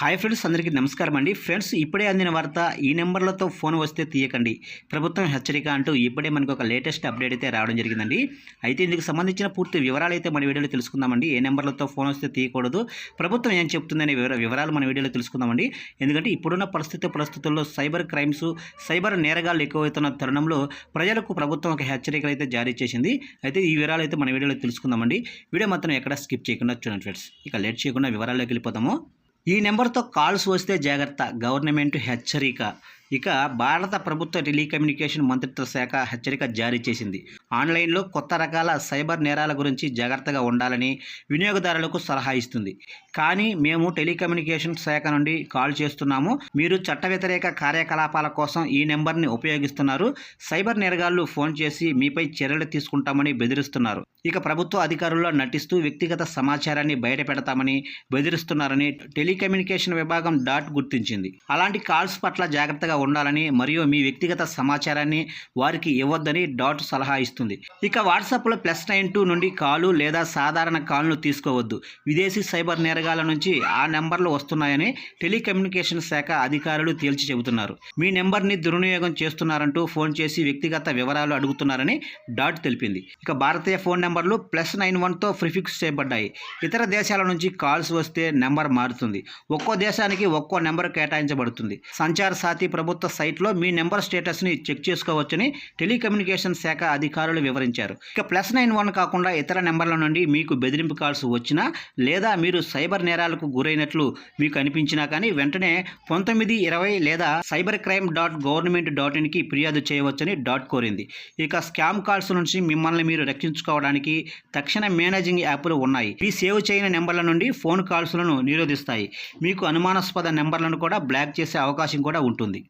Hi friends అందరికీ నమస్కారం అండి. ఫ్రెండ్స్ ఇప్పుడే అందిన వార్త ఈ నెంబర్లతో ఫోన్ వస్తే తీయకండి. ప్రభుత్వం హెచ్చరిక అంటూ ఇప్పుడే మనకు ఒక లేటెస్ట్ అప్డేట్ అయితే రావడం జరిగిందండి. అయితే ఇందుకు సంబంధించిన పూర్తి వివరాలు అయితే మన వీడియోలో తెలుసుకుందామండి. ఏ నెంబర్లతో ఫోన్ వస్తే తీయకూడదు ప్రభుత్వం ఏం చెప్తుందనే వివర వివరాలు మన వీడియోలో తెలుసుకుందామండి. ఎందుకంటే ఇప్పుడున్న పరిస్థితి పరిస్థితుల్లో సైబర్ క్రైమ్స్ సైబర్ నేరగాలు ఎక్కువవుతున్న తరుణంలో ప్రజలకు ప్రభుత్వం ఒక హెచ్చరికలు అయితే జారీ చేసింది. అయితే ఈ వివరాలు అయితే మన వీడియోలో తెలుసుకుందామండి. వీడియో మాత్రం ఎక్కడ స్కిప్ చేయకుండా చూడండి ఫ్రెండ్స్. ఇక లేట్ చేయకుండా వివరాల్లోకి వెళ్ళిపోతాము ఈ నెంబర్తో కాల్స్ వస్తే జాగ్రత్త. గవర్నమెంట్ హెచ్చరిక. ఇక భారత ప్రభుత్వ టెలికమ్యూనికేషన్ మంత్రిత్వ శాఖ హెచ్చరిక జారీ చేసింది. ఆన్లైన్లో కొత్త రకాల సైబర్ నేరాల గురించి జాగ్రత్తగా ఉండాలని వినియోగదారులకు సలహా ఇస్తుంది. కానీ మేము టెలికమ్యూనికేషన్ శాఖ నుండి కాల్ చేస్తున్నాము. మీరు చట్ట వ్యతిరేక కార్యకలాపాల కోసం ఈ నెంబర్ని ఉపయోగిస్తున్నారు. సైబర్ నేరగాళ్ళు ఫోన్ చేసి మీపై చర్యలు తీసుకుంటామని బెదిరిస్తున్నారు. ఇక ప్రభుత్వ అధికారుల్లో నటిస్తూ వ్యక్తిగత సమాచారాన్ని బయట పెడతామని బెదిరిస్తున్నారని టెలికమ్యూనికేషన్ విభాగం డాట్ గుర్తించింది. అలాంటి కాల్స్ పట్ల జాగ్రత్తగా ఉండాలని మరియు మీ వ్యక్తిగత సమాచారాన్ని వారికి ఇవ్వద్దని డాట్ సలహా ఇస్తుంది. ఇక వాట్సాప్లో ప్లస్ నైన్ టూ నుండి కాలు లేదా సాధారణ కాల్ను తీసుకోవద్దు. విదేశీ సైబర్ నేరగాల నుంచి ఆ నెంబర్లు వస్తున్నాయని టెలికమ్యూనికేషన్ శాఖ అధికారులు తేల్చి చెబుతున్నారు. మీ నెంబర్ని దుర్వినియోగం చేస్తున్నారంటూ ఫోన్ చేసి వ్యక్తిగత వివరాలు అడుగుతున్నారని డాట్ తెలిపింది. ఇక భారతీయ ఫోన్ నెంబర్లు ప్లస్ నైన్ వన్తో ప్రిఫిక్స్ చేయబడ్డాయి. ఇతర దేశాల నుంచి కాల్స్ వస్తే నెంబర్ మారుతుంది. ఒక్కో దేశానికి ఒక్కో నెంబర్ కేటాయించబడుతుంది. సంచార్ సాతి ప్రభుత్వ సైట్లో మీ నెంబర్ స్టేటస్ని చెక్ చేసుకోవచ్చని టెలికమ్యూనికేషన్ శాఖ అధికారులు వివరించారు. ఇక ప్లస్ నైన్ వన్ కాకుండా ఇతర నెంబర్ల నుండి మీకు బెదిరింపు కాల్స్ వచ్చినా లేదా మీరు సైబర్ నేరాలకు గురైనట్లు మీకు అనిపించినా కానీ వెంటనే పంతొమ్మిది ఇరవై లేదా cyber crime dot government dot ఇన్కి ఫిర్యాదు చేయవచ్చని డాట్ కోరింది. ఇక స్కామ్ కాల్స్ నుంచి మిమ్మల్ని మీరు రక్షించుకోవడానికి తక్షణ మేనేజింగ్ యాప్లు ఉన్నాయి. మీ సేవ్ చేయని నెంబర్ల నుండి ఫోన్ కాల్స్లను నిరోధిస్తాయి. మీకు అనుమానాస్పద నెంబర్లను కూడా బ్లాక్ చేసే అవకాశం కూడా ఉంటుంది.